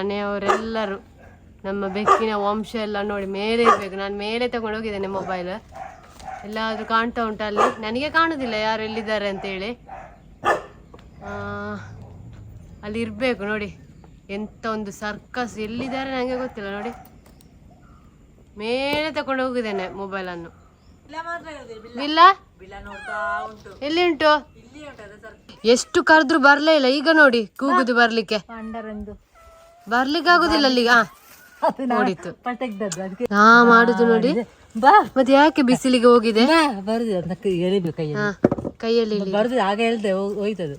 ಮನೆಯವರೆಲ್ಲರೂ ನಮ್ಮ ಬೆಕ್ಕಿನ ವಂಶ ಎಲ್ಲ ನೋಡಿ ಮೇಲೆ ಇರ್ಬೇಕು. ನಾನು ಮೇಲೆ ತಗೊಂಡು ಹೋಗಿದ್ದೇನೆ ಮೊಬೈಲ್ ಎಲ್ಲಾದ್ರೂ ಕಾಣ್ತಾ ಉಂಟು ಅಲ್ಲಿ? ನನಗೆ ಕಾಣುದಿಲ್ಲ ಯಾರು ಎಲ್ಲಿದ್ದಾರೆ ಅಂತೇಳಿ ಆ, ಅಲ್ಲಿ ಇರಬೇಕು ನೋಡಿ. ಎಂತ ಒಂದು ಸರ್ಕಸ್ ಎಲ್ಲಿದ್ದಾರೆ ನನಗೆ ಗೊತ್ತಿಲ್ಲ ನೋಡಿ. ಮೇಲೆ ತಗೊಂಡು ಹೋಗಿದ್ದೇನೆ ಮೊಬೈಲನ್ನು ಅನ್ನು. ಎಲ್ಲಿ ಉಂಟು? ಎಷ್ಟು ಕರೆದ್ರು ಬರ್ಲೇ ಇಲ್ಲ ಈಗ ನೋಡಿ ಕೂಗುದು ಬರ್ಲಿಕ್ಕೆ. ಬರ್ಲಿಕ್ಕೆ ಆಗುದಿಲ್ಲ ಅಲ್ಲಿಗ ನೋಡಿತ್ತು ಹಾ ಮಾಡುದು ನೋಡಿ. ಬಾ. ಮತ್ತೆ ಯಾಕೆ ಬಿಸಿಲಿಗೆ ಹೋಗಿದೆ? ಬರುದಿಲ್ಲ ಕೈಯಲ್ಲಿ. ಕೈಯಲ್ಲಿ ಬರುದಿಲ್ಲ ಆಗ ಹೇಳ್ದೆ ಹೋಯ್ತದು.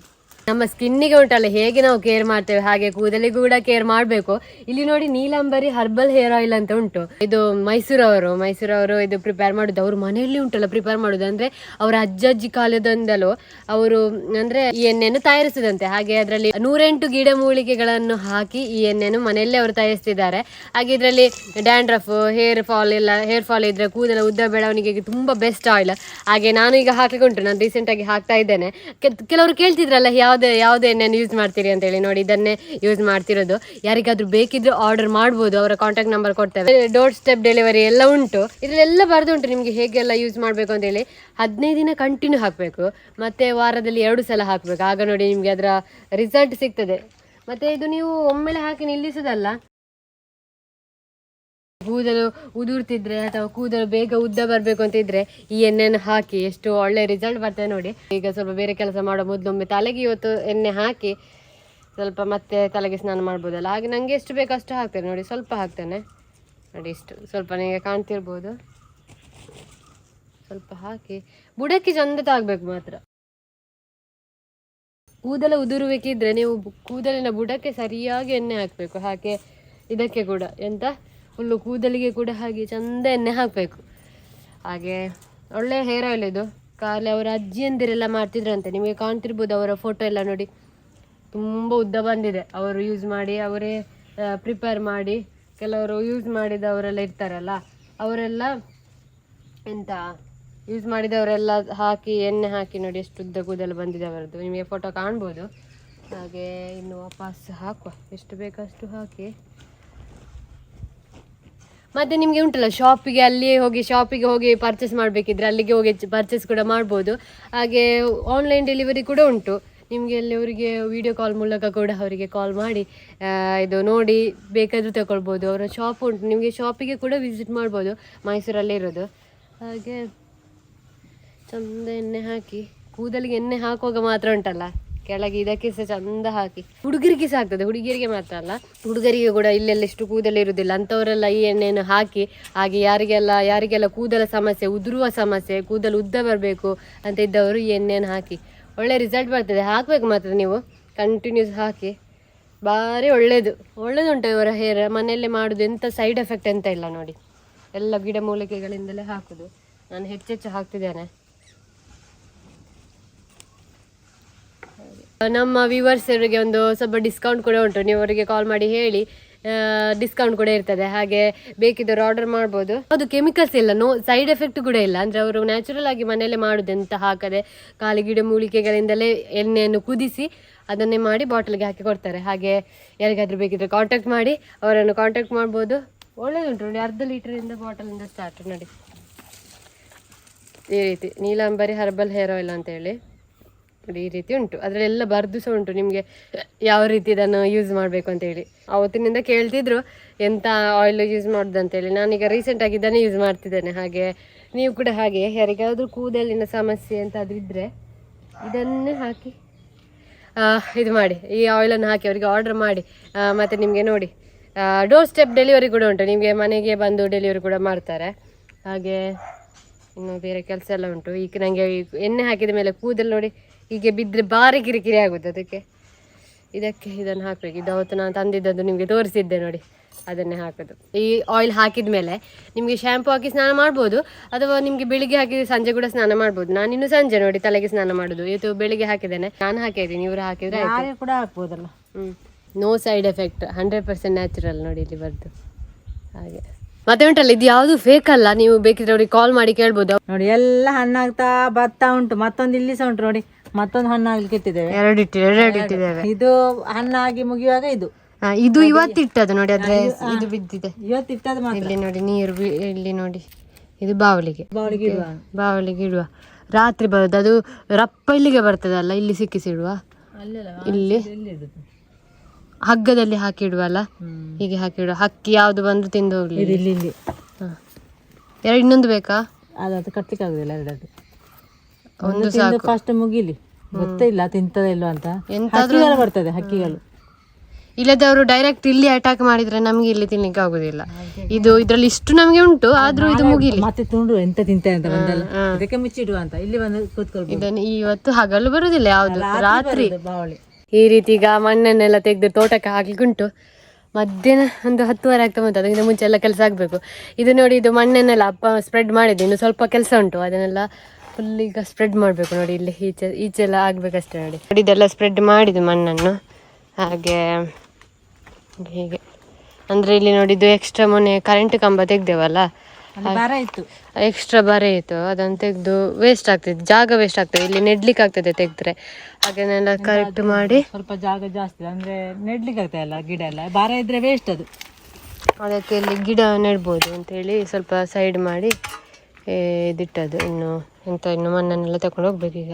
ನಮ್ಮ ಸ್ಕಿನ್ನಿಗೆ ಉಂಟಲ್ಲ, ಹೇಗೆ ನಾವು ಕೇರ್ ಮಾಡ್ತೇವೆ, ಹಾಗೆ ಕೂದಲಿಗೂ ಕೂಡ ಕೇರ್ ಮಾಡಬೇಕು. ಇಲ್ಲಿ ನೋಡಿ ನೀಲಾಂಬರಿ ಹರ್ಬಲ್ ಹೇರ್ ಆಯಿಲ್ ಅಂತ ಉಂಟು. ಇದು ಮೈಸೂರವರು ಮೈಸೂರವರು ಇದು ಪ್ರಿಪೇರ್ ಮಾಡುದು. ಅವ್ರ ಮನೆಯಲ್ಲಿ ಉಂಟಲ್ಲ ಪ್ರಿಪೇರ್ ಮಾಡುದು. ಅಂದ್ರೆ ಅವರ ಅಜ್ಜ, ಅಜ್ಜಿ ಕಾಲದಿಂದಲೂ ಅವರು, ಅಂದ್ರೆ ಈ ಎಣ್ಣೆಯನ್ನು ತಯಾರಿಸಿದಂತೆ. ಹಾಗೆ ಅದರಲ್ಲಿ ನೂರೆಂಟು ಗಿಡ ಮೂಲಿಕೆಗಳನ್ನು ಹಾಕಿ ಈ ಎಣ್ಣೆಯನ್ನು ಮನೆಯಲ್ಲೇ ಅವರು ತಯಾರಿಸ್ತಿದ್ದಾರೆ. ಹಾಗೆ ಇದರಲ್ಲಿ ಡ್ಯಾಂಡ್ರಫ್ ಹೇರ್ ಫಾಲ್ ಎಲ್ಲ ಹೇರ್ ಫಾಲ್ ಇದ್ರೆ ಕೂದಲ ಉದ್ದ ಬೆಳವಣಿಗೆಗೆ ತುಂಬಾ ಬೆಸ್ಟ್ ಆಯಿಲ್ ಹಾಗೆ ನಾನು ಈಗ ಉಂಟು. ನಾನು ರೀಸೆಂಟ್ ಆಗಿ ಹಾಕ್ತಾ ಇದ್ದೇನೆ. ಕೆಲವರು ಕೇಳ್ತಿದ್ರಲ್ಲ ಯಾವ್ದು ಯಾವುದೇ ಎಣ್ಣೆಯನ್ನು ಯೂಸ್ ಮಾಡ್ತೀರಿ ಅಂತ ಹೇಳಿ ನೋಡಿ, ಇದನ್ನೇ ಯೂಸ್ ಮಾಡ್ತಿರೋದು. ಯಾರಿಗಾದ್ರೂ ಬೇಕಿದ್ರೆ ಆರ್ಡರ್ ಮಾಡ್ಬೋದು, ಅವರ ಕಾಂಟ್ಯಾಕ್ಟ್ ನಂಬರ್ ಕೊಡ್ತೇವೆ. ಡೋರ್ ಸ್ಟೆಪ್ ಡೆಲಿವರಿ ಎಲ್ಲ ಉಂಟು. ಇದರಲ್ಲೆಲ್ಲ ಬರೆದು ಉಂಟು ನಿಮಗೆ ಹೇಗೆಲ್ಲ ಯೂಸ್ ಮಾಡಬೇಕು ಅಂತ ಹೇಳಿ. ಹದಿನೈದು ದಿನ ಕಂಟಿನ್ಯೂ ಹಾಕಬೇಕು. ಮತ್ತೆ ವಾರದಲ್ಲಿ ಎರಡು ಸಲ ಹಾಕಬೇಕು. ಆಗ ನೋಡಿ ನಿಮಗೆ ಅದರ ರಿಸಲ್ಟ್ ಸಿಗ್ತದೆ. ಮತ್ತೆ ಇದು ನೀವು ಒಮ್ಮೆಲೆ ಹಾಕಿ ನಿಲ್ಲಿಸೋದಲ್ಲ. ಕೂದಲು ಉದುರ್ತಿದ್ರೆ ಅಥವಾ ಕೂದಲು ಬೇಗ ಉದ್ದ ಬರಬೇಕು ಅಂತ ಇದ್ರೆ ಈ ಎಣ್ಣೆಯನ್ನು ಹಾಕಿ ಎಷ್ಟು ಒಳ್ಳೆ ರಿಸಲ್ಟ್ ಬರ್ತದೆ ನೋಡಿ. ಈಗ ಸ್ವಲ್ಪ ಬೇರೆ ಕೆಲಸ ಮಾಡೋ ಮೊದಲೊಮ್ಮೆ ತಲೆಗೆ ಇವತ್ತು ಎಣ್ಣೆ ಹಾಕಿ ಸ್ವಲ್ಪ ಮತ್ತೆ ತಲೆಗೆ ಸ್ನಾನ ಮಾಡ್ಬೋದಲ್ಲ. ಹಾಗೆ ನನಗೆ ಎಷ್ಟು ಬೇಕು ಅಷ್ಟು ಹಾಕ್ತೇನೆ ನೋಡಿ, ಸ್ವಲ್ಪ ಹಾಕ್ತೇನೆ. ನೋಡಿ ಇಷ್ಟು, ಸ್ವಲ್ಪ ನಿಮಗೆ ಕಾಣ್ತಿರ್ಬೋದು. ಸ್ವಲ್ಪ ಹಾಕಿ ಬುಡಕ್ಕೆ ಚಂದ ತಾಗ್ಬೇಕು ಮಾತ್ರ. ಕೂದಲ ಉದುರುವಿಕಿದ್ರೆ ನೀವು ಕೂದಲಿನ ಬುಡಕ್ಕೆ ಸರಿಯಾಗಿ ಎಣ್ಣೆ ಹಾಕಬೇಕು. ಹಾಗೆ ಇದಕ್ಕೆ ಕೂಡ ಎಂತ? ಫುಲ್ಲು ಕೂದಲಿಗೆ ಕೂಡ ಹಾಗೆ ಚಂದ ಎಣ್ಣೆ ಹಾಕಬೇಕು. ಹಾಗೆ ಒಳ್ಳೆ ಹೇರ್ ಆಯಿಲ್ ಇದು. ಖಾಲಿ ಅವರ ಅಜ್ಜಿಯಂದಿರೆಲ್ಲ ಮಾಡ್ತಿದ್ರಂತೆ. ನಿಮಗೆ ಕಾಣ್ತಿರ್ಬೋದು ಅವರ ಫೋಟೋ ಎಲ್ಲ ನೋಡಿ. ತುಂಬ ಉದ್ದ ಬಂದಿದೆ. ಅವರು ಯೂಸ್ ಮಾಡಿ, ಅವರೇ ಪ್ರಿಪೇರ್ ಮಾಡಿ, ಕೆಲವರು ಯೂಸ್ ಮಾಡಿದವರೆಲ್ಲ ಇರ್ತಾರಲ್ಲ, ಅವರೆಲ್ಲ ಎಂತ ಯೂಸ್ ಮಾಡಿದವರೆಲ್ಲ ಹಾಕಿ, ಎಣ್ಣೆ ಹಾಕಿ ನೋಡಿ ಎಷ್ಟು ಉದ್ದ ಕೂದಲು ಬಂದಿದೆ ಅವರದ್ದು. ನಿಮಗೆ ಫೋಟೋ ಕಾಣ್ಬೋದು. ಹಾಗೆ ಇನ್ನು ವಾಪಸ್ ಹಾಕುವ. ಎಷ್ಟು ಬೇಕಷ್ಟು ಹಾಕಿ. ಮತ್ತೆ ನಿಮಗೆ ಉಂಟಲ್ಲ ಶಾಪಿಗೆ ಅಲ್ಲಿಯೇ ಹೋಗಿ ಶಾಪಿಗೆ ಹೋಗಿ ಪರ್ಚೇಸ್ ಮಾಡಬೇಕಿದ್ರೆ ಅಲ್ಲಿಗೆ ಹೋಗಿ ಪರ್ಚೇಸ್ ಕೂಡ ಮಾಡ್ಬೋದು. ಹಾಗೆ ಆನ್ಲೈನ್ ಡೆಲಿವರಿ ಕೂಡ ಉಂಟು. ನಿಮಗೆ ಅಲ್ಲಿ ಅವರಿಗೆ ವಿಡಿಯೋ ಕಾಲ್ ಮೂಲಕ ಕೂಡ ಅವರಿಗೆ ಕಾಲ್ ಮಾಡಿ ಇದು ನೋಡಿ ಬೇಕಾದರೂ ತಗೊಳ್ಬೋದು ಅವರ ಶಾಪ್ ಉಂಟು, ನಿಮಗೆ ಶಾಪಿಗೆ ಕೂಡ ವಿಸಿಟ್ ಮಾಡ್ಬೋದು, ಮೈಸೂರಲ್ಲೇ ಇರೋದು. ಹಾಗೆ ಚಂದ ಎಣ್ಣೆ ಹಾಕಿ, ಕೂದಲಿಗೆ ಎಣ್ಣೆ ಹಾಕುವಾಗ ಮಾತ್ರ ಉಂಟಲ್ಲ? ಕೆಳಗೆ ಇದಕ್ಕೆ ಸಹ ಚಂದ ಹಾಕಿ. ಹುಡುಗರಿಗೆ ಸಹ ಆಗ್ತದೆ. ಹುಡುಗಿಯರಿಗೆ ಮಾತ್ರ ಅಲ್ಲ. ಹುಡುಗರಿಗೆ ಕೂಡ ಇಲ್ಲೆಲ್ಲ ಇಷ್ಟು ಕೂದಲು ಇರುವುದಿಲ್ಲ ಅಂಥವರೆಲ್ಲ ಈ ಎಣ್ಣೆಯನ್ನು ಹಾಕಿ, ಹಾಗೆ ಯಾರಿಗೆಲ್ಲ ಯಾರಿಗೆಲ್ಲ ಕೂದಲ ಸಮಸ್ಯೆ, ಉದುರುವ ಸಮಸ್ಯೆ, ಕೂದಲು ಉದ್ದ ಬರಬೇಕು ಅಂತ ಇದ್ದವರು ಈ ಎಣ್ಣೆಯನ್ನು ಹಾಕಿ. ಒಳ್ಳೆ ರಿಸಲ್ಟ್ ಬರ್ತದೆ. ಹಾಕಬೇಕು ಮಾತ್ರ ನೀವು. ಕಂಟಿನ್ಯೂಸ್ ಹಾಕಿ. ಭಾರಿ ಒಳ್ಳೆಯದು ಒಳ್ಳೇದುಂಟು ಇವರ ಹೇರ್ ಮನೆಯಲ್ಲೇ ಮಾಡೋದು ಎಂಥ ಸೈಡ್ ಎಫೆಕ್ಟ್ ಎಂತ ಇಲ್ಲ ನೋಡಿ. ಎಲ್ಲ ಗಿಡ ಮೂಲಿಕೆಗಳಿಂದಲೇ ಹಾಕೋದು. ನಾನು ಹೆಚ್ಚೆಚ್ಚು ಹಾಕ್ತಿದ್ದೇನೆ. ನಮ್ಮ ವ್ಯೂವರ್ಸ್ ಅವರಿಗೆ ಒಂದು ಸ್ವಲ್ಪ ಡಿಸ್ಕೌಂಟ್ ಕೂಡ ಉಂಟು. ನೀವು ಅವರಿಗೆ ಕಾಲ್ ಮಾಡಿ ಹೇಳಿ. ಡಿಸ್ಕೌಂಟ್ ಕೂಡ ಇರ್ತದೆ. ಹಾಗೆ ಬೇಕಿದ್ದವರು ಆರ್ಡರ್ ಮಾಡ್ಬೋದು. ಅದು ಕೆಮಿಕಲ್ಸ್ ಇಲ್ಲ. ನೋ ಸೈಡ್ ಎಫೆಕ್ಟ್ ಕೂಡ ಇಲ್ಲ. ಅಂದರೆ ಅವರು ನ್ಯಾಚುರಲ್ ಆಗಿ ಮನೆಯಲ್ಲೇ ಮಾಡೋದು ಅಂತ ಹಾಕದೆ ಕಾಲಿ ಗಿಡ ಮೂಲಿಕೆಗಳಿಂದಲೇ ಎಣ್ಣೆಯನ್ನು ಕುದಿಸಿ ಅದನ್ನೇ ಮಾಡಿ ಬಾಟಲ್ಗೆ ಹಾಕಿ ಕೊಡ್ತಾರೆ. ಹಾಗೆ ಯಾರಿಗಾದರೂ ಬೇಕಿದ್ರೆ ಕಾಂಟ್ಯಾಕ್ಟ್ ಮಾಡಿ. ಅವರನ್ನು ಕಾಂಟ್ಯಾಕ್ಟ್ ಮಾಡ್ಬೋದು. ಒಳ್ಳೆಯದುಂಟು ನೋಡಿ, ಅರ್ಧ ಲೀಟ್ರಿಂದ ಬಾಟಲಿಂದ ಸ್ಟಾರ್ಟ್ ನೋಡಿ. ಈ ರೀತಿ ನೀಲಾಂಬರಿ ಹರ್ಬಲ್ ಹೇರ್ ಆಯಿಲ್ ಅಂತ ಹೇಳಿ. ಈ ರೀತಿ ಉಂಟು. ಅದರಲ್ಲೆಲ್ಲ ಬರೆದು ಸಹ ಉಂಟು ನಿಮಗೆ ಯಾವ ರೀತಿ ಇದನ್ನು ಯೂಸ್ ಮಾಡಬೇಕು ಅಂತೇಳಿ. ಅವತ್ತಿನಿಂದ ಕೇಳ್ತಿದ್ರು ಎಂಥ ಆಯಿಲ್ ಯೂಸ್ ಮಾಡೋದು ನಾನೀಗ ರೀಸೆಂಟಾಗಿ ಇದನ್ನೇ ಯೂಸ್ ಮಾಡ್ತಿದ್ದೇನೆ. ಹಾಗೆ ನೀವು ಕೂಡ ಹಾಗೆ ಯಾರಿಗಾದರೂ ಕೂದಲಿನ ಸಮಸ್ಯೆ ಎಂತಾದ್ರೂ ಇದ್ದರೆ ಇದನ್ನೇ ಹಾಕಿ. ಇದು ಮಾಡಿ. ಈ ಆಯಿಲನ್ನು ಹಾಕಿ ಅವರಿಗೆ ಆರ್ಡರ್ ಮಾಡಿ. ಮತ್ತೆ ನಿಮಗೆ ನೋಡಿ. ಡೋರ್ ಸ್ಟೆಪ್ ಡೆಲಿವರಿ ಕೂಡ ಉಂಟು. ನಿಮಗೆ ಮನೆಗೆ ಬಂದು ಡೆಲಿವರಿ ಕೂಡ ಮಾಡ್ತಾರೆ. ಹಾಗೆ ಇನ್ನು ಬೇರೆ ಕೆಲಸ ಎಲ್ಲ ಉಂಟು. ಈಗ ನನಗೆ ಎಣ್ಣೆ ಹಾಕಿದ ಮೇಲೆ ಕೂದಲು ನೋಡಿ ಹೀಗೆ ಬಿದ್ದರೆ ಭಾರಿ ಕಿರಿಕಿರಿ ಆಗುತ್ತೆ ಅದಕ್ಕೆ. ಇದಕ್ಕೆ ಇದನ್ನು ಹಾಕಬೇಕು. ಇದು ಅವತ್ತು ನಾನು ತಂದಿದ್ದದ್ದು ನಿಮಗೆ ತೋರಿಸಿದ್ದೆ ನೋಡಿ. ಅದನ್ನೇ ಹಾಕೋದು. ಈ ಆಯಿಲ್ ಹಾಕಿದ ಮೇಲೆ ನಿಮಗೆ ಶ್ಯಾಂಪು ಹಾಕಿ ಸ್ನಾನ ಮಾಡ್ಬೋದು ಅಥವಾ ನಿಮಗೆ ಬೆಳಿಗ್ಗೆ ಹಾಕಿ ಸಂಜೆ ಕೂಡ ಸ್ನಾನ ಮಾಡ್ಬೋದು. ನಾನು ಇನ್ನು ಸಂಜೆ ನೋಡಿ ತಲೆಗೆ ಸ್ನಾನ ಮಾಡೋದು. ಇವತ್ತು ಬೆಳಿಗ್ಗೆ ಹಾಕಿದ್ದೇನೆ. ನಾನು ಹಾಕಿದ್ದೀನಿ ಇವರು ಹಾಕಿದ್ರೆ ಕೂಡ ಹಾಕ್ಬೋದಲ್ಲ. ಹ್ಮ್. No side effect hundred percent natural ನೋಡಿ ಇಲ್ಲಿ ಬರ್ದು. ಹಾಗೆ. ಮತ್ತೆ ಉಂಟಲ್ಲ ಇದು ಯಾವುದು ಫೇಕ್ ಅಲ್ಲ. ನೀವು ಬೇಕಿದ್ರೆ ಅವ್ರಿಗೆ ಕಾಲ್ ಮಾಡಿ ಕೇಳ್ಬೋದು. ನೋಡಿ ಎಲ್ಲ ಹಣ್ಣಾಗ್ತಾ ಬರ್ತಾ ಉಂಟು. ಮತ್ತೊಂದು ಇಲ್ಲಿ ಸಹ ಉಂಟು ನೋಡಿ. ಮತ್ತೊಂದು ಹಣ್ಣಾಗ್ಲಿಕ್ಕೆ ಇಟ್ಟಿದ್ದೇವೆ. ಎರಡು ಇಟ್ಟಿದೆ ಎರಡು ಇಟ್ಟಿದ್ದೇವೆ. ಇದು ಹಣ್ಣಾಗಿ ಮುಗಿಯುವಾಗ ಇದು. ಆ, ಇದು ಇವತ್ತಿಟ್ಟದು ನೋಡಿ ಅದ್ರ ಇದು ಬಿದ್ದಿದೆ. ಇವತ್ತು ಇಟ್ಟದ ಮಾತ್ರ. ಇಲ್ಲಿ ನೋಡಿ ನೀರು ಬಿ- ಇಲ್ಲಿ ನೋಡಿ. ಇದು ಬಾವಲಿಗೆ. ಬಾವಲಿಗೆ ಇಡುವ. ಬಾವಲಿಗೆ ಇಡುವ. ರಾತ್ರಿ ಬರುದು. ಅದು ರಪ್ಪ ಇಲ್ಲಿಗೆ ಬರ್ತದಲ್ಲ ಇಲ್ಲಿ ಸಿಕ್ಕಿಸಿಡುವ? ಅಲ್ಲೆಲ್ಲ ಇಲ್ಲಿ? ಎಲ್ಲಿ ಇಡುದು. ಹಗ್ಗದಲ್ಲಿ ಹಾಕಿಡುವಲ್ಲ ಹ್ಮ್. ಹೀಗೆ ಹಾಕಿಡುವ ಹಕ್ಕಿ ಯಾವ್ದು ಬಂದ್ರು ತಿಂದು ಹೋಗ್ಲಿ. ಇಲ್ಲಿ ಇಲ್ಲಿ. ಎರಡು ಇನ್ನೊಂದು ಬೇಕಾ? ಅದು ಕಟ್ಲಿಕ್ಕೆ ಆಗುದಿಲ್ಲ ಒಂದು ತಿಂದು ಫಸ್ಟ್ ಮುಗಿಲಿ. ಗೊತ್ತೇ ಇಲ್ಲ ತಿಂತದ ಇಲ್ವಾ ಅಂತ. ಎಂತಾದ್ರೂ ಹಕ್ಕಿಗಳು ಬರ್ತದೆ ಹಕ್ಕಿಗಳು. ಇಲ್ಲದೆ ಅವರು ಡೈರೆಕ್ಟ್ ಇಲ್ಲಿ ಅಟ್ಯಾಕ್ ಮಾಡಿದ್ರೆ ನಮ್ಗೆ ಇಲ್ಲಿ ತಿನ್ಲಿಕ್ಕೆ ಆಗುದಿಲ್ಲ. ಇದು ಇದ್ರಲ್ಲಿ ಇಷ್ಟು ನಮ್ಗೆ ಉಂಟು ಆದ್ರೂ ಇದು ಮುಗಿಲಿ. ಮತ್ತೆ ತುಂಡು ಎಂತ ಅಂತ ಬಂದಲ್ಲ. ಇದಕ್ಕೆ ಮುಚ್ಚಿಡುವ ಅಂತ. ಇಲ್ಲಿ ಬಂದು ಕೂತ್ಕೊಳ್ಬೇಕು ಇದನ್ನು ಇವತ್ತು ಹಗಲು ಬರುದಿಲ್ಲ ಯಾವ್ದು ರಾತ್ರಿ ಈ ರೀತಿ ಈಗ ಮಣ್ಣನ್ನೆಲ್ಲ ತೆಗೆದು ತೋಟಕ್ಕೆ ಹಾಕ್ಲಿಕ್ಕೆ ಉಂಟು ಮಧ್ಯಾಹ್ನ ಒಂದು ಹತ್ತುವರೆ ಆಗ್ತಾ ಬಂತು ಅದಕ್ಕಿಂತ ಮುಂಚೆ ಎಲ್ಲ ಕೆಲಸ ಆಗಬೇಕು. ಇದು ನೋಡಿ ಇದು ಮಣ್ಣನ್ನೆಲ್ಲ ಅಪ್ಪ ಸ್ಪ್ರೆಡ್ ಮಾಡಿದ್ದು ಇನ್ನು ಸ್ವಲ್ಪ ಕೆಲಸ ಉಂಟು ಅದನ್ನೆಲ್ಲ ಫುಲ್ ಈಗ ಸ್ಪ್ರೆಡ್ ಮಾಡಬೇಕು ನೋಡಿ ಇಲ್ಲಿ ಈಚೆ ಈಚೆಲ್ಲ ಆಗಬೇಕಷ್ಟೇ ನೋಡಿ. ನೋಡಿ ಇದೆಲ್ಲ ಸ್ಪ್ರೆಡ್ ಮಾಡಿದ್ದು ಮಣ್ಣನ್ನು. ಹಾಗೆ ಹೀಗೆ. ಅಂದರೆ ಇಲ್ಲಿ ನೋಡಿ ಇದು ಎಕ್ಸ್ಟ್ರಾ ಮೊನ್ನೆ ಕರೆಂಟ್ ಕಂಬ ತೆಗ್ದೇವಲ್ಲ? ಎಕ್ಸ್ಟ್ರಾ ಬರೆ ಇತ್ತು. ಅದನ್ನು ತೆಗೆದು ವೇಸ್ಟ್ ಆಗ್ತದೆ ಜಾಗ ವೇಸ್ಟ್ ಆಗ್ತದೆ ಇಲ್ಲಿ ನೆಡ್ಲಿಕ್ಕೆ ಆಗ್ತದೆ ತೆಗೆದ್ರೆ. ಅದನ್ನೆಲ್ಲ ಕರೆಕ್ಟ್ ಮಾಡಿ. ಸ್ವಲ್ಪ ಜಾಗ ಜಾಸ್ತಿ. ಅಂದ್ರೆ ನೆಡ್ಲಿಕ್ಕೆ ಆಗ್ತದೆ ಅಲ್ಲ ಗಿಡ ಎಲ್ಲ. ಬಾರ ಇದ್ರೆ ವೇಸ್ಟ್ ಅದು. ಅದಕ್ಕೆ ಇಲ್ಲಿ ಗಿಡ ನೆಡ್ಬೋದು ಅಂತೇಳಿ ಸ್ವಲ್ಪ ಸೈಡ್ ಮಾಡಿ ಇದಿಟ್ಟದು ಇನ್ನು ಎಂತ ಇನ್ನು ಮಣ್ಣನ್ನೆಲ್ಲ ತಗೊಂಡು ಹೋಗ್ಬೇಕೀಗ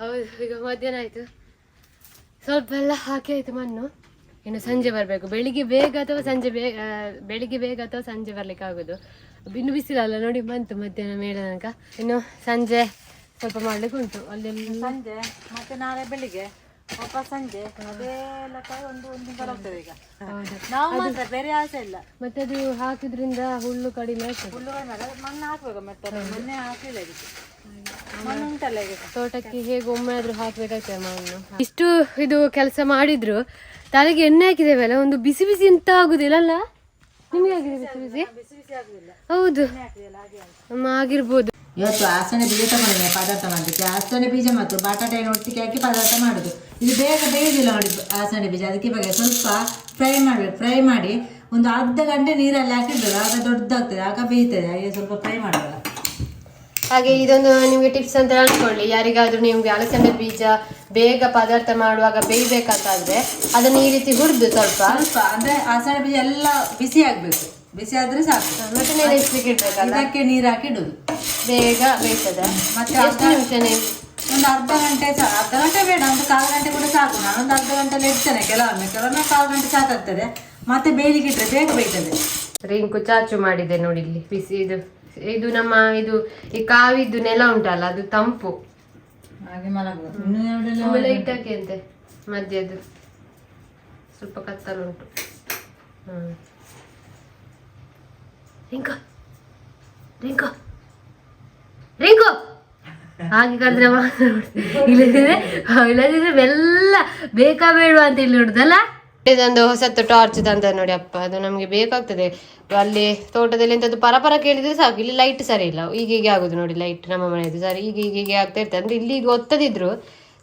ಹೌದು ಈಗ ಮಧ್ಯಾಹ್ನ ಆಯಿತು. ಸ್ವಲ್ಪ ಎಲ್ಲ ಹಾಕಿ ಆಯ್ತು ಮಣ್ಣು. ಇನ್ನು ಸಂಜೆ ಬರಬೇಕು. ಬೆಳಿಗ್ಗೆ ಬೇಗ ಅಥವಾ ಸಂಜೆ ಬೇಗ ಬೆಳಿಗ್ಗೆ ಬೇಗ ಅಥವಾ ಸಂಜೆ ಬರ್ಲಿಕ್ಕೆ ಆಗೋದು. ಇನ್ನು ಬಿಸಿಲಲ್ಲ ನೋಡಿ ಬಂತು ಮಧ್ಯಾಹ್ನ ಮೇಳ ತನಕ. ಇನ್ನು ಸಂಜೆ ಸ್ವಲ್ಪ ಮಾಡ್ಲಿಕ್ಕೆ ಉಂಟು. ಅಲ್ಲಿ ಸಂಜೆ ಮತ್ತೆ ನಾಳೆ ಬೆಳಿಗ್ಗೆ ವಾಪಸ್ ಸಂಜೆ ಅದೇ ಒಂದು ಒಂದು ತಿಂಗಳು ಹೋಗ್ತದೆ ಈಗ. ಹೌದು. ನಾವು ಮಾತ್ರ ಬೇರೆ ಆಸೆ ಇಲ್ಲ. ಮತ್ತೆ ಅದು ಹಾಕಿದ್ರಿಂದ ಹುಲ್ಲು ಕಡಿಮೆ ಹುಲ್ಲು ಮಣ್ಣು ಹಾಕ್ಬೇಕು ಮತ್ತೆ ಮೊನ್ನೆ ಹಾಕಿಲ್ಲ ಇದಕ್ಕೆ. ತೋಟಕ್ಕೆ ಹೇಗೆ ಒಮ್ಮೆ ಆದ್ರೂ ಹಾಕ್ಬೇಕಾಗ್ತದೆ ಮಣ್ಣು ಇಷ್ಟು ಇದು ಕೆಲಸ ಮಾಡಿದ್ರು. ತಲೆಗೆ ಎಣ್ಣೆ ಹಾಕಿದೇವಲ್ಲ ಒಂದು ಬಿಸಿ ಬಿಸಿ ಅಂತ ಆಗುದಿಲ್ಲ ಅಲ್ಲ? ನಿಮ್ಗೆ ಬಿಸಿ ಬಿಸಿ? ಹೌದು. ಆಗಿರ್ಬೋದು. ಇವತ್ತು ಆಸನೆ ಬೀಜ ತಗೊಂಡಿದ್ದೇನೆ, ಪದಾರ್ಥ ಮಾಡಲಿಕ್ಕೆ. ಆಸನೆ ಬೀಜ ಮತ್ತು ಬಟಾಟೆಯನ್ನು ಒಟ್ಟಿಗೆ ಹಾಕಿ ಪದಾರ್ಥ ಮಾಡೋದು. ಇದು ಬೇಗ ಬೇಯುದಿಲ್ಲ ನೋಡಿ ಆಸನೆ ಬೀಜ. ಅದಕ್ಕೆ ಬಗ್ಗೆ ಸ್ವಲ್ಪ ಫ್ರೈ ಮಾಡಬೇಕು. ಫ್ರೈ ಮಾಡಿ ಒಂದು ಅರ್ಧ ಗಂಟೆ ನೀರಲ್ಲಿ ಹಾಕಿದ್ರು ಆಗ ದೊಡ್ಡದಾಗ್ತದೆ, ಆಗ ಬೇಯ್ತದೆ ಹಾಗೆ ಸ್ವಲ್ಪ ಫ್ರೈ ಮಾಡುವಾಗ. ಹಾಗೆ ಇದೊಂದು ನಿಮಗೆ ಟಿಪ್ಸ್ ಅಂತ ಹೇಳ್ಕೊಳ್ಳಿ. ಯಾರಿಗಾದ್ರೂ ನಿಮಗೆ ಅಲಸಂದೆ ಬೀಜ ಬೇಗ ಪದಾರ್ಥ ಮಾಡುವಾಗ ಬೇಯ್ಬೇಕಂತಾದ್ರೆ ಅದನ್ನ ಈ ರೀತಿ ಹುರಿದು ಸ್ವಲ್ಪ ಸ್ವಲ್ಪ ಅಂದ್ರೆ ಆಸನೆ ಬೀಜ ಎಲ್ಲ ಬಿಸಿ ಆಗ್ಬೇಕು. ಬಿಸಿ ಆದ್ರೆ ಸಾಕು. ಮತ್ತೆ ನೆನೆಸ್ಲಿಕ್ಕೆ ಇಡ್ಬೇಕಲ್ಲ ಅದಕ್ಕೆ ನೀರು ಹಾಕಿ ಇಡುದು. ಬೇಗ ಬೇಯ್ತದೆ? ಮತ್ತೆ ಅಷ್ಟು ನಿಮಿಷ ನೀವು ಒಂದು ಅರ್ಧ ಗಂಟೆ ಸಾಕು ಅರ್ಧ ಗಂಟೆ ಬೇಡ ಒಂದು ಕಾಲು ಗಂಟೆ ಕೂಡ ಸಾಕು. ನಾನೊಂದು ಅರ್ಧ ಗಂಟೆಲಿ ಇಡ್ತೇನೆ. ಕೆಲವೊಮ್ಮೆ ಕೆಲವೊಮ್ಮೆ ಕಾಲು ಗಂಟೆ ಸಾಕಾಗ್ತದೆ. ಮತ್ತೆ ಬೇಯಲಿಕ್ಕೆ ಇಟ್ಟರೆ ಬೇಗ ಬೇಯ್ತದೆ. ರಿಂಕು ಚಾಚು ಮಾಡಿದೆ ನೋಡಿ ಇಲ್ಲಿ ಬಿಸಿ ಇದು. ಇದು ನಮ್ಮ ಇದು ಈ ಕಾವಿದ್ದು ನೆಲ ಉಂಟಲ್ಲ ಅದು ತಂಪು. ಹಾಗೆ ಮಲಗುವ. ಇಟ್ಟಕ್ಕೆ ಅಂತೆ ಮಧ್ಯದ್ದು. ಸ್ವಲ್ಪ ಕತ್ತಲುಂಟು ಹ್ಮ್. ರಿಂಕು ರಿಂಕು ರಿಂಕು! ಹಾಗೆ ಕರೆದ್ರೆ ಇಲ್ಲದಿದ್ರೆ ಇಲ್ಲದಿದ್ರೆ ಬೆಲ್ಲ ಬೇಕಾ ಬೇಡುವ ಅಂತ ಇಲ್ಲಿ ನೋಡುದಲ್ಲ? ಇದೊಂದು ಹೊಸತ್ತು ಟಾರ್ಚ್ ತಂದ ನೋಡಿ ಅಪ್ಪ ಅದು ನಮಗೆ ಬೇಕಾಗ್ತದೆ. ಅಲ್ಲಿ ತೋಟದಲ್ಲಿ ಎಂತದ್ದು ಪರಪರ ಕೇಳಿದ್ರೆ ಸಾಕು. ಇಲ್ಲಿ ಲೈಟ್ ಸರಿ ಇಲ್ಲ. ಈಗ ಹೀಗೆ ಆಗುದು ನೋಡಿ ಲೈಟ್ ನಮ್ಮ ಮನೆಯದು ಸರಿ ಈಗ ಈಗ ಹೀಗೆ ಆಗ್ತಾ ಇರ್ತದೆ. ಅಂದ್ರೆ ಇಲ್ಲಿ ಈಗ ಒತ್ತದಿದ್ರು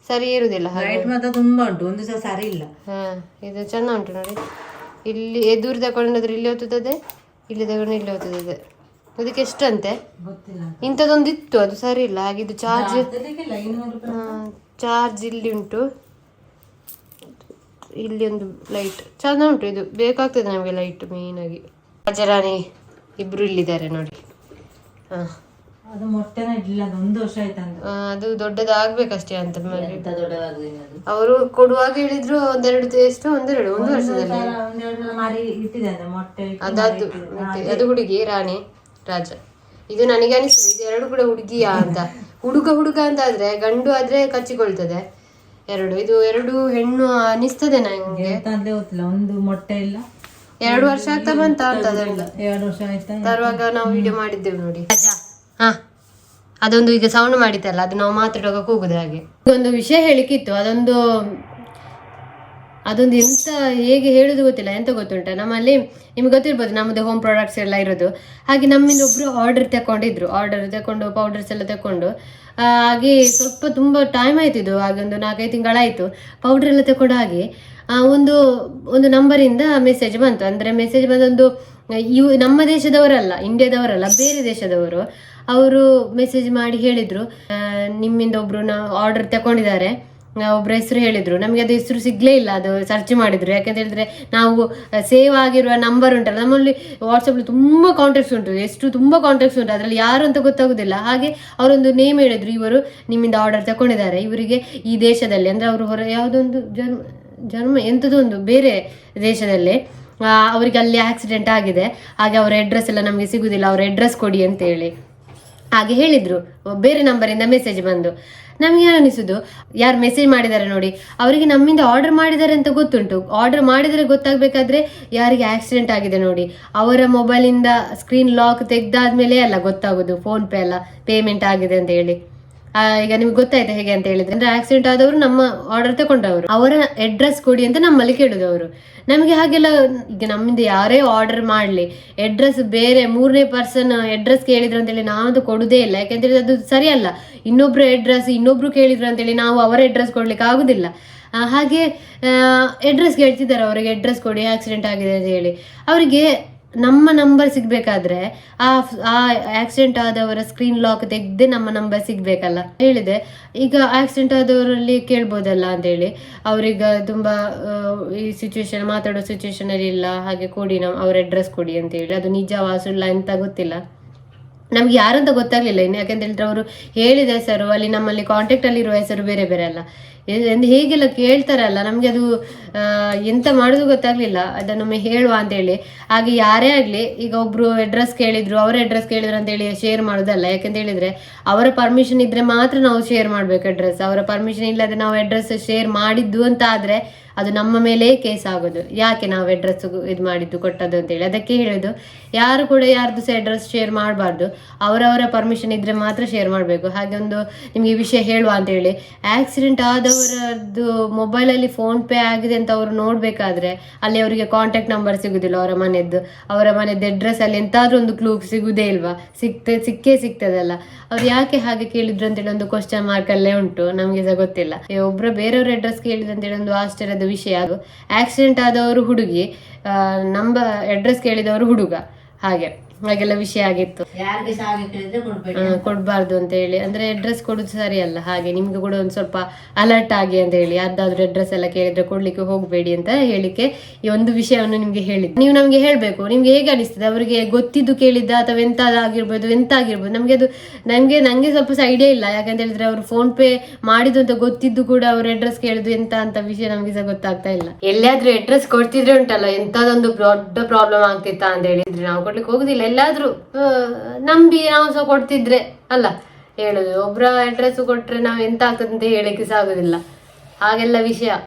ಸರಿ ಇರುದಿಲ್ಲ ಲೈಟ್ ಮಾತ್ರ ತುಂಬಾ ಉಂಟು. ಒಂದು ಸಹ ಸರಿ ಇಲ್ಲ. ಹಾ ಇದು ಚೆನ್ನ ಉಂಟು ನೋಡಿ. ಇಲ್ಲಿ ಎದುರು ತಗೊಂಡ್ರೆ ಇಲ್ಲಿ ಓದ್ತದೆ ಇಲ್ಲಿ ತಗೊಂಡು ಇಲ್ಲಿ ಓದ್ತದೆ ಅದಕ್ಕೆ ಎಷ್ಟಂತೆ? ಇಂಥದ್ದೊಂದು ಇತ್ತು ಅದು ಸರಿ ಇಲ್ಲ. ಹಾಗೆ ಇದು ಚಾರ್ಜ್ ಚಾರ್ಜ್ ಇಲ್ಲಿ ಉಂಟು. ಇಲ್ಲಿ ಒಂದು ಲೈಟ್ ಚೆಂದ ಉಂಟು ಇದು ಬೇಕಾಗ್ತದೆ ನಮಗೆ ಲೈಟ್ ಮೇಯ್ನಾಗಿ ರಾಜರಾಣಿ ಇಬ್ರು ಇಲ್ಲಿದ್ದಾರೆ ನೋಡಿ. ಹಾ. ಅದು ಮೊಟ್ಟೆನ ಇಡ್ಲಿಲ್ಲ ಅದು ಒಂದು ವರ್ಷ ಆಯ್ತಂತ ಆ, ಅದು ದೊಡ್ಡದಾಗ್ಬೇಕಷ್ಟೇ ಅಂತ ಎಂತ ಅದು? ಅವರು ಕೊಡುವಾಗ ಹೇಳಿದ್ರು ಒಂದೆರಡು ಎಷ್ಟು ಒಂದೆರಡು ಒಂದು ವರ್ಷದಲ್ಲಿ. ಒಂದೆರಡು ಸಲ ಮಾರಿ ಇಟ್ಟಿದೆ ಅಂತ ಮೊಟ್ಟೆ ಇಟ್ಟು ಅದದ್ದು ಮತ್ತೆ ಅದು ಹುಡುಗಿ ರಾಣಿ ರಾಜ. ಇದು ನನಗೆ ಅನಿಸ್ತದೆ ಇದು ಎರಡು ಕೂಡ ಹುಡುಗಿಯಾ ಅಂತ. ಹುಡುಗ ಹುಡುಗ ಅಂತ ಆದ್ರೆ ಗಂಡು ಆದ್ರೆ ಕಚ್ಚಿಕೊಳ್ತದೆ. ಎರಡು. ಇದು ಎರಡು ಹೆಣ್ಣು ಅನಿಸ್ತದೆ ನಂಗೆ. ತಂದೆ ಗೊತ್ತಿಲ್ಲ. ಒಂದು ಮೊಟ್ಟೆ ಇಲ್ಲ. ಎರಡು ವರ್ಷ ಆಗ್ತಾ ಬಂತ ಅದೆಲ್ಲ. ಎರಡು ವರ್ಷ ಆಯ್ತಾ ತರುವಾಗ ನಾವು ವಿಡಿಯೋ ಮಾಡಿದ್ದೇವೆ ನೋಡಿ. ಹಾ. ಅದೊಂದು ಈಗ ಸೌಂಡ್ ಮಾಡಿತ್ತಲ್ಲ ಅದು ನಾವು ಮಾತಾಡುವಾಗ ಕೂಗುದು ಹಾಗೆ. ಒಂದು ವಿಷಯ ಹೇಳಿಕ್ಕಿತ್ತು. ಅದೊಂದು ಅದೊಂದು ಎಂತ ಹೇಗೆ ಹೇಳುದು ಗೊತ್ತಿಲ್ಲ. ಎಂತ ಗೊತ್ತುಂಟ? ನಮ್ಮಲ್ಲಿ ನಿಮ್ಗೆ ಗೊತ್ತಿರ್ಬೋದು ನಮ್ಮದು ಹೋಮ್ ಪ್ರಾಡಕ್ಟ್ಸ್ ಎಲ್ಲ ಇರೋದು. ಹಾಗೆ ನಮ್ಮಿಂದ ಒಬ್ರು ಆರ್ಡರ್ ತಕೊಂಡಿದ್ರು ಆರ್ಡರ್ ತಕೊಂಡು ಪೌಡರ್ಸ್ ಎಲ್ಲ ತಗೊಂಡು ಆ, ಹಾಗೆ ಸ್ವಲ್ಪ ತುಂಬ ಟೈಮ್ ಆಯ್ತಿದ್ದು ಹಾಗೆ ಒಂದು ನಾಲ್ಕೈದು ತಿಂಗಳಾಯ್ತು. ಪೌಡರ್ ಎಲ್ಲ ತಗೊಂಡು ಹಾಗೆ ಒಂದು ಒಂದು ನಂಬರಿಂದ ಮೆಸೇಜ್ ಬಂತು. ಅಂದರೆ ಮೆಸೇಜ್ ಬಂದೊಂದು ಇವು ನಮ್ಮ ದೇಶದವರಲ್ಲ, ಇಂಡಿಯಾದವರಲ್ಲ, ಬೇರೆ ದೇಶದವರು, ಅವರು ಮೆಸೇಜ್ ಮಾಡಿ ಹೇಳಿದ್ರು. ನಿಮ್ಮಿಂದ ಒಬ್ರು ನಾವು ಆರ್ಡರ್ ತಗೊಂಡಿದ್ದಾರೆ ಒಬ್ಬರ ಹೆಸರು ಹೇಳಿದ್ರು. ನಮಗೆ ಅದು ಹೆಸರು ಸಿಗಲೇ ಇಲ್ಲ, ಅದು ಸರ್ಚ್ ಮಾಡಿದ್ರು. ಯಾಕಂತ ಹೇಳಿದ್ರೆ ನಾವು ಸೇವ್ ಆಗಿರುವ ನಂಬರ್ ಉಂಟಲ್ಲ, ನಮ್ಮಲ್ಲಿ ವಾಟ್ಸಪ್ಪಲ್ಲಿ ತುಂಬ ಕಾಂಟ್ಯಾಕ್ಟ್ಸ್ ಉಂಟು. ಎಷ್ಟು ತುಂಬ ಕಾಂಟ್ಯಾಕ್ಟ್ಸ್ ಉಂಟು, ಅದರಲ್ಲಿ ಯಾರು ಅಂತ ಗೊತ್ತಾಗೋದಿಲ್ಲ. ಹಾಗೆ ಅವರೊಂದು ನೇಮ್ ಹೇಳಿದ್ರು. ಇವರು ನಿಮ್ಮಿಂದ ಆರ್ಡರ್ ತಗೊಂಡಿದ್ದಾರೆ ಇವರಿಗೆ ಈ ದೇಶದಲ್ಲಿ, ಅಂದರೆ ಅವರು ಹೊರ ಯಾವುದೊಂದು ಜನ್ಮ ಜನ್ಮ ಎಂಥದೊಂದು ಬೇರೆ ದೇಶದಲ್ಲಿ ಅವರಿಗೆ ಅಲ್ಲಿ ಆಕ್ಸಿಡೆಂಟ್ ಆಗಿದೆ. ಹಾಗೆ ಅವರ ಅಡ್ರೆಸ್ ಎಲ್ಲ ನಮಗೆ ಸಿಗುವುದಿಲ್ಲ ಅವರ ಅಡ್ರೆಸ್ ಕೊಡಿ ಅಂತ ಹೇಳಿ ಹಾಗೆ ಹೇಳಿದರು. ಬೇರೆ ನಂಬರಿಂದ ಮೆಸೇಜ್ ಬಂದು. ನಮಗೆ ಅನಿಸುದು? ಯಾರು ಮೆಸೇಜ್ ಮಾಡಿದ್ದಾರೆ ನೋಡಿ, ಅವರಿಗೆ ನಮ್ಮಿಂದ ಆರ್ಡರ್ ಮಾಡಿದ್ದಾರೆ ಅಂತ ಗೊತ್ತುಂಟು. ಆರ್ಡರ್ ಮಾಡಿದರೆ ಗೊತ್ತಾಗಬೇಕಾದ್ರೆ ಯಾರಿಗೆ ಆಕ್ಸಿಡೆಂಟ್ ಆಗಿದೆ ನೋಡಿ. ಅವರ ಮೊಬೈಲಿಂದ ಸ್ಕ್ರೀನ್ ಲಾಕ್ ತೆಗ್ದಾದ್ಮೇಲೆ ಅಲ್ಲ ಗೊತ್ತಾಗೋದು ಫೋನ್ ಪೇ ಅಲ್ಲ ಪೇಮೆಂಟ್ ಆಗಿದೆ ಅಂತ ಹೇಳಿ. ಈಗ ನಿಮ್ಗೆ ಗೊತ್ತಾಯ್ತು ಹೇಗೆ ಅಂತ ಹೇಳಿದ್ರೆ, ಅಂದ್ರೆ ಆಕ್ಸಿಡೆಂಟ್ ಆದವರು ನಮ್ಮ ಆರ್ಡರ್ ತಗೊಂಡವರು ಅವರ ಅಡ್ರೆಸ್ ಕೊಡಿ ಅಂತ ನಮ್ಮಲ್ಲಿ ಕೇಳುದು ಅವರು ನಮಗೆ ಹಾಗೆಲ್ಲ, ಈಗ ನಮ್ಮಿಂದ ಯಾರೇ ಆರ್ಡರ್ ಮಾಡಲಿ ಅಡ್ರೆಸ್ ಬೇರೆ ಮೂರನೇ ಪರ್ಸನ್ ಅಡ್ರೆಸ್ ಕೇಳಿದ್ರು ಅಂತೇಳಿ ನಾವಂತೂ ಕೊಡುದೇ ಇಲ್ಲ. ಯಾಕೆಂದ್ರೆ ಅದು ಸರಿಯಲ್ಲ. ಇನ್ನೊಬ್ರು ಅಡ್ರೆಸ್ ಇನ್ನೊಬ್ರು ಕೇಳಿದ್ರು ಅಂತೇಳಿ ನಾವು ಅವರ ಅಡ್ರೆಸ್ ಕೊಡ್ಲಿಕ್ಕೆ ಆಗುದಿಲ್ಲ. ಹಾಗೆ ಅಡ್ರೆಸ್ ಕೇಳ್ತಿದ್ದಾರೆ, ಅವರಿಗೆ ಅಡ್ರೆಸ್ ಕೊಡಿ ಆಕ್ಸಿಡೆಂಟ್ ಆಗಿದೆ ಅಂತ ಹೇಳಿ. ಅವರಿಗೆ ನಮ್ಮ ನಂಬರ್ ಸಿಗ್ಬೇಕಾದ್ರೆ ಆ ಆ ಆಕ್ಸಿಡೆಂಟ್ ಆದವರ ಸ್ಕ್ರೀನ್ ಲಾಕ್ ತೆಗ್ದೆ ನಮ್ಮ ನಂಬರ್ ಸಿಗ್ಬೇಕಲ್ಲ. ಹೇಳಿದೆ, ಈಗ ಆಕ್ಸಿಡೆಂಟ್ ಆದವರಲ್ಲಿ ಕೇಳ್ಬೋದಲ್ಲ ಅಂತ ಹೇಳಿ ಅವ್ರೀಗ ತುಂಬಾ ಈ ಸಿಚುವೇಶನ್ ಮಾತಾಡೋ ಸಿಚುವೇಶನ್ ಅಲ್ಲಿ ಇಲ್ಲ, ಹಾಗೆ ಕೊಡಿ ನಮ್ಮ ಅವ್ರ ಅಡ್ರೆಸ್ ಕೊಡಿ ಅಂತ ಹೇಳಿ ಅದು ನಿಜವಾ ಸುಳ್ಳ ಅಂತ ಗೊತ್ತಿಲ್ಲ. ನಮ್ಗೆ ಯಾರಂತ ಗೊತ್ತಾಗ್ಲಿಲ್ಲ ಇನ್ನು. ಯಾಕಂತ ಹೇಳಿದ್ರೆ ಅವರು ಹೇಳಿದ ಹೆಸರು, ಅಲ್ಲಿ ನಮ್ಮಲ್ಲಿ ಕಾಂಟ್ಯಾಕ್ಟ್ ಅಲ್ಲಿ ಇರುವ ಹೆಸರು ಬೇರೆ ಬೇರೆ ಅಲ್ಲ. ಹೇಗೆಲ್ಲ ಕೇಳ್ತಾರಲ್ಲ, ನಮಗೆ ಅದು ಎಂತ ಮಾಡೋದು ಗೊತ್ತಾಗ್ಲಿಲ್ಲ. ಅದನ್ನೊಮ್ಮೆ ಹೇಳುವ ಅಂತ ಹೇಳಿ ಹಾಗೆ ಯಾರೇ ಆಗಲಿ, ಈಗ ಒಬ್ರು ಅಡ್ರೆಸ್ ಕೇಳಿದ್ರು, ಅವರ ಅಡ್ರೆಸ್ ಕೇಳಿದ್ರು ಅಂತ ಹೇಳಿ ಶೇರ್ ಮಾಡೋದಲ್ಲ. ಯಾಕಂತ ಹೇಳಿದ್ರೆ, ಅವರ ಪರ್ಮಿಷನ್ ಇದ್ರೆ ಮಾತ್ರ ನಾವು ಶೇರ್ ಮಾಡ್ಬೇಕು ಅಡ್ರೆಸ್ ಅವರ ಪರ್ಮಿಷನ್ ಇಲ್ಲದೆ ನಾವು ಅಡ್ರೆಸ್ ಶೇರ್ ಮಾಡಿದ್ದು ಅಂತ ಆದ್ರೆ ಅದು ನಮ್ಮ ಮೇಲೆ ಕೇಸ್ ಆಗೋದು. ಯಾಕೆ ನಾವು ಅಡ್ರೆಸ್ ಇದು ಮಾಡಿದ್ದು, ಕೊಟ್ಟದ್ದು ಅಂತೇಳಿ. ಅದಕ್ಕೆ ಹೇಳೋದು, ಯಾರು ಕೂಡ ಯಾರ್ದು ಸಹ ಅಡ್ರೆಸ್ ಶೇರ್ ಮಾಡಬಾರ್ದು. ಅವರವರ ಪರ್ಮಿಷನ್ ಇದ್ರೆ ಮಾತ್ರ ಶೇರ್ ಮಾಡಬೇಕು. ಹಾಗೆ ಒಂದು ನಿಮಗೆ ವಿಷಯ ಹೇಳುವ ಅಂತ ಹೇಳಿ ಆಕ್ಸಿಡೆಂಟ್ ಆದವರದ್ದು ಮೊಬೈಲಲ್ಲಿ ಫೋನ್ ಪೇ ಆಗಿದೆ ಅಂತ ಅವರು ನೋಡಬೇಕಾದ್ರೆ ಅಲ್ಲಿ ಅವರಿಗೆ ಕಾಂಟ್ಯಾಕ್ಟ್ ನಂಬರ್ ಸಿಗುದಿಲ್ಲ ಅವರ ಮನೆಯದ್ದು ಅವರ ಮನೆಯದ್ದು ಅಡ್ರೆಸ್ ಅಲ್ಲಿ ಎಂತಾದ್ರೂ ಒಂದು ಕ್ಲೂ ಸಿಗುದೇ ಇಲ್ವಾ? ಸಿಕ್ತೆ ಸಿಕ್ಕೇ ಸಿಗ್ತದಲ್ಲ. ಅವ್ರು ಯಾಕೆ ಹಾಗೆ ಕೇಳಿದ್ರು ಅಂತೇಳಿ ಒಂದು ಕ್ವಶನ್ ಮಾರ್ಕ್ ಅಲ್ಲೇ ಉಂಟು. ನಮಗೆ ಸಹ ಗೊತ್ತಿಲ್ಲ. ಒಬ್ರ ಬೇರೆಯವ್ರ ಅಡ್ರೆಸ್ ಕೇಳಿದ್ರು ಅಂತೇಳಿ ಒಂದು ಆಶ್ಚರ್ಯದ ವಿಷಯ. ಅದು ಆಕ್ಸಿಡೆಂಟ್ ಆದವರು ಹುಡುಗಿ ನಂಬ ಅಡ್ರೆಸ್ ಕೇಳಿದವರು ಹುಡುಗ. ಹಾಗೆ. ಹಾಗೆಲ್ಲ ವಿಷಯ ಆಗಿತ್ತು. ಕೊಡ್ಬಾರ್ದು ಅಂತ ಹೇಳಿ. ಅಂದ್ರೆ ಅಡ್ರೆಸ್ ಕೊಡುದು ಸರಿ ಅಲ್ಲ ಹಾಗೆ ನಿಮ್ಗೆ ಕೂಡ ಒಂದು ಸ್ವಲ್ಪ ಅಲರ್ಟ್ ಆಗಿ ಅಂತ ಹೇಳಿ. ಯಾರ್ದಾದ್ರೂ ಅಡ್ರೆಸ್ ಎಲ್ಲ ಕೇಳಿದ್ರೆ ಕೊಡ್ಲಿಕ್ಕೆ ಹೋಗಬೇಡಿ ಅಂತ ಹೇಳಿಕ್ಕೆ ಈ ಒಂದು ವಿಷಯವನ್ನು ನಿಮ್ಗೆ ಹೇಳಿದ್ದು. ನೀವು ನಮ್ಗೆ ಹೇಳ್ಬೇಕು ನಿಮ್ಗೆ ಹೇಗೆ ಅನಿಸ್ತದೆ? ಅವರಿಗೆ ಗೊತ್ತಿದ್ದು ಕೇಳಿದ್ದ ಅಥವಾ ಎಂತ ಆಗಿರ್ಬೋದು ಎಂತ ಆಗಿರ್ಬೋದು ನಮ್ಗೆ ಅದು ನಂಗೆ ನಂಗೆ ಸ್ವಲ್ಪ ಐಡಿಯಾ ಇಲ್ಲ. ಯಾಕಂತ ಹೇಳಿದ್ರೆ ಅವರು ಫೋನ್ ಪೇ ಮಾಡಿದ್ದು ಅಂತ ಗೊತ್ತಿದ್ದು ಕೂಡ ಅವ್ರ ಅಡ್ರೆಸ್ ಕೇಳಿದ್ದು ಎಂತ ಅಂತ ವಿಷಯ ನಮ್ಗೆ ಸಹ ಗೊತ್ತಾಗ್ತಾ ಇಲ್ಲ. ಎಲ್ಲಿಯಾದ್ರೂ ಅಡ್ರೆಸ್ ಕೊಡ್ತಿದ್ರೆ ಉಂಟಲ್ಲ ಎಂತದೊಂದು ದೊಡ್ಡ ಪ್ರಾಬ್ಲಮ್ ಆಗ್ತಿತ್ತಾ ಅಂತ ಹೇಳಿದ್ರೆ ನಾವು ಕೊಡ್ಲಿಕ್ಕೆ ಹೋಗುದಿಲ್ಲ. ಎಲ್ಲಾದ್ರೂ ನಂಬಿ ನಾವು ಸಹ ಕೊಡ್ತಿದ್ರೆ, ಅಲ್ಲ, ಹೇಳುದು, ಒಬ್ರ ಅಡ್ರೆಸ್ ಕೊಟ್ರೆ ನಾವು ಎಂತ ಆಗ್ತದೆ ಅಂತ ಹೇಳಕ್ಕೆ ಸಾಗುದಿಲ್ಲ ಹಾಗೆಲ್ಲ ವಿಷಯ.